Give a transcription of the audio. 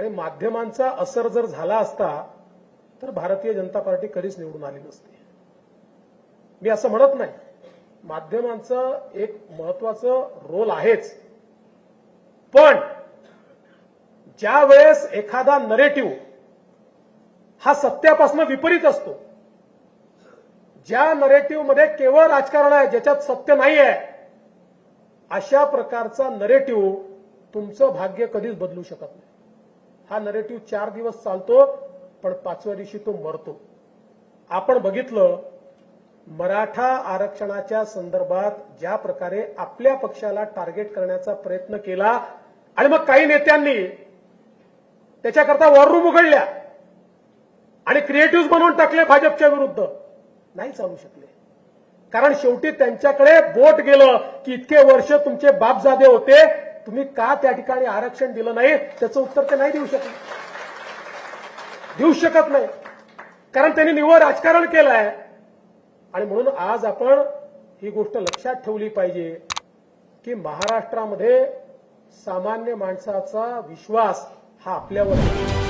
आणि माध्यमांचा असर जर झाला असता तर भारतीय जनता पार्टी कधीच निवडून आली नसती. मी असं म्हणत नाही. माध्यमांचं एक महत्वाचं रोल आहेच. पण ज्या वेळेस एखादा नरेटिव्ह हा सत्यापासून विपरीत असतो ज्या नरेटिव्हमध्ये केवळ राजकारण आहे ज्याच्यात सत्य नाही आहे अशा प्रकारचा नरेटिव्ह तुमचं भाग्य कधीच बदलू शकत नाही. हा नरेटिव्ह चार दिवस चालतो पण पाचव्या दिवशी तो मरतो. आपण बघितलं मराठा आरक्षणाच्या संदर्भात ज्या प्रकारे आपल्या पक्षाला टार्गेट करण्याचा प्रयत्न केला आणि मग काही नेत्यांनी त्याच्याकरता वॉररूम उघडल्या आणि क्रिएटिव्ह बनवून टाकले भाजपच्या विरुद्ध. नाही चालू शकले. कारण शेवटी त्यांच्याकडे बोट गेलं की इतके वर्ष तुमचे बापजादे होते तुम्ही का त्या ठिकाणी आरक्षण दिलं नाही? त्याचं उत्तर ते नाही देऊ शकत. देऊ शकत नाही. कारण त्यांनी निव्वळ राजकारण केलं आहे आणि म्हणून आज आपण ही गोष्ट लक्षात ठेवली पाहिजे की महाराष्ट्रामध्ये सामान्य माणसाचा विश्वास हा आपल्यावर आहे.